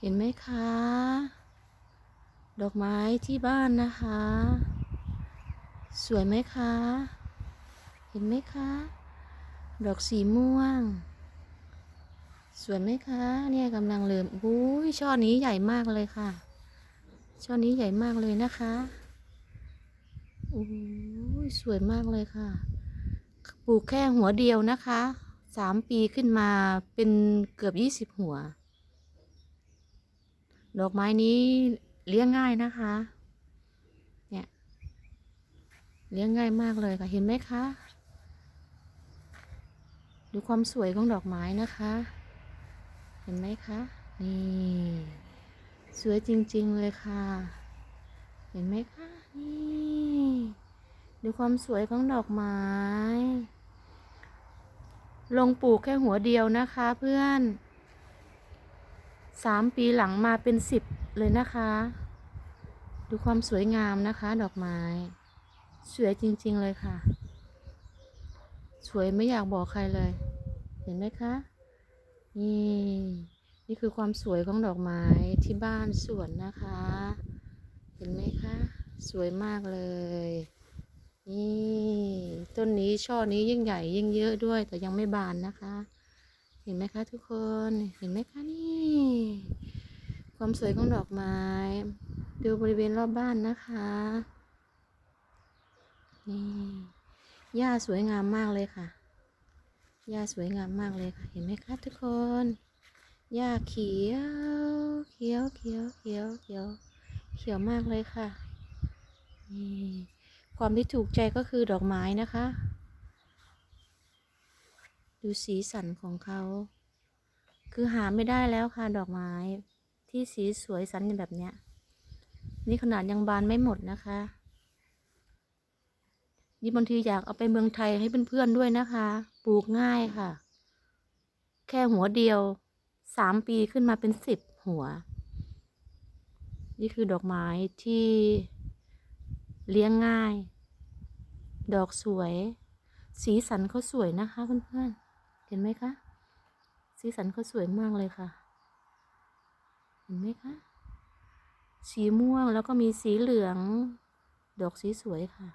เห็นไหมคะ ดอกไม้ที่บ้านนะคะ สวยไหมคะ เห็นไหมคะ ดอกสีม่วง สวยไหมคะ เนี่ยกำลังเริ่มอุ้ยช่อนี้ใหญ่มากเลยค่ะ ช่อนี้ใหญ่มากเลยนะคะโอ้ยสวยมากเลยค่ะ ปลูกแค่หัวเดียวนะคะ สามปีขึ้นมาเป็นเกือบยี่สิบหัว ดอกไม้นี้เลี้ยงง่ายนะคะ เนี่ย เลี้ยงง่ายมากเลยค่ะ เห็นไหมคะ ดูความสวยของดอกไม้นะคะ เห็นไหมคะ นี่ สวยจริง ๆ เลยค่ะ เห็นไหมคะ นี่ ดูความสวยของดอกไม้ ลงปลูกแค่หัวเดียวนะคะเพื่อน สามปีหลังมาเป็นสิบเลยนะคะ ดูความสวยงามนะคะ ดอกไม้ สวยจริงๆเลยค่ะ สวยไม่อยากบอกใครเลย เห็นไหมคะนี่นี่คือความสวยของดอกไม้ที่บ้านสวนนะคะ เห็นไหมคะ สวยมากเลยนี่ต้นนี้ช่อนี้ยิ่งใหญ่ยิ่งเยอะด้วย แต่ยังไม่บานนะคะ เห็นไหมคะทุกคนเห็นไหมคะนี่ ความสวยของดอกไม้ ดูบริเวณรอบบ้านนะคะ นี่หญ้าสวยงามมากเลยค่ะหญ้าสวยงามมากเลยค่ะ เห็นไหมคะทุกคนหญ้าเขียว เขียวเขียวเขียวเขียว เขียวมากเลยค่ะ นี่ ความที่ถูกใจก็คือดอกไม้นะคะ ดูสีสันของเขา คือหาไม่ได้แล้วค่ะดอกไม้ที่สีสวยสันแบบเนี้ย นี่ขนาดยังบานไม่หมดนะคะ นี่บางทีอยากเอาไปเมืองไทยให้เพื่อนๆด้วยนะคะ ปลูกง่ายค่ะ แค่หัวเดียวสามปีขึ้นมาเป็นสิบหัว นี่คือดอกไม้ที่เลี้ยงง่าย ดอกสวย สีสันเขาสวยนะคะเพื่อนๆ เห็นไหมคะ สีสันเขาสวยมากเลยค่ะ เห็นไหมคะ สีม่วงแล้วก็มีสีเหลือง ดอกสีสวยค่ะ